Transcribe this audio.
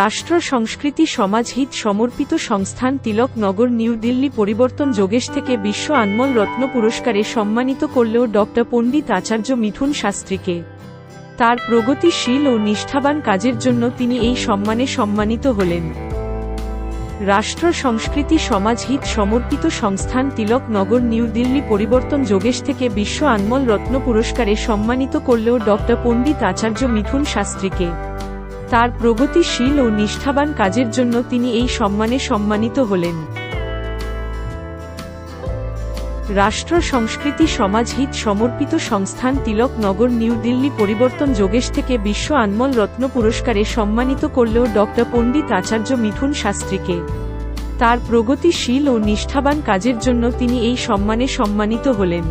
রাষ্ট্র সংস্কৃতি সমাজহিত সমর্পিত সংস্থান তিলক নগর নিউ দিল্লি পরিবর্তন যোগেশ থেকে বিশ্ব আনমল রত্ন পুরস্কারে সম্মানিত করলেও ডক্টর পণ্ডিত আচার্য মিঠুন শাস্ত্রীকে। তার প্রগতিশীল ও নিষ্ঠাবান কাজের জন্য তিনি এই সম্মানে সম্মানিত হলেন। রাষ্ট্র সংস্কৃতি সমাজহিত সমর্পিত সংস্থান তিলক নগর নিউ দিল্লি পরিবর্তন যোগেশ থেকে বিশ্ব আনমল রত্ন পুরস্কারে সম্মানিত করলেও ডক্টর পণ্ডিত আচার্য মিথুন শাস্ত্রীকে। তার প্রগতিশীল ও নিষ্ঠাবান কাজের জন্য তিনি এই সম্মানে সম্মানিত হলেন। রাষ্ট্র, সংস্কৃতি সমাজ হিত সমর্পিত সংস্থান তিলক নগর, নিউ দিল্লি পরিবর্তন যোগেশ থেকে বিশ্ব আনমল রত্ন পুরস্কারে সম্মানিত করলেও ডক্টর পণ্ডিত আচার্য মিথুন শাস্ত্রীকে। তার প্রগতিশীল ও নিষ্ঠাবান কাজের জন্য তিনি এই সম্মানে সম্মানিত হলেন।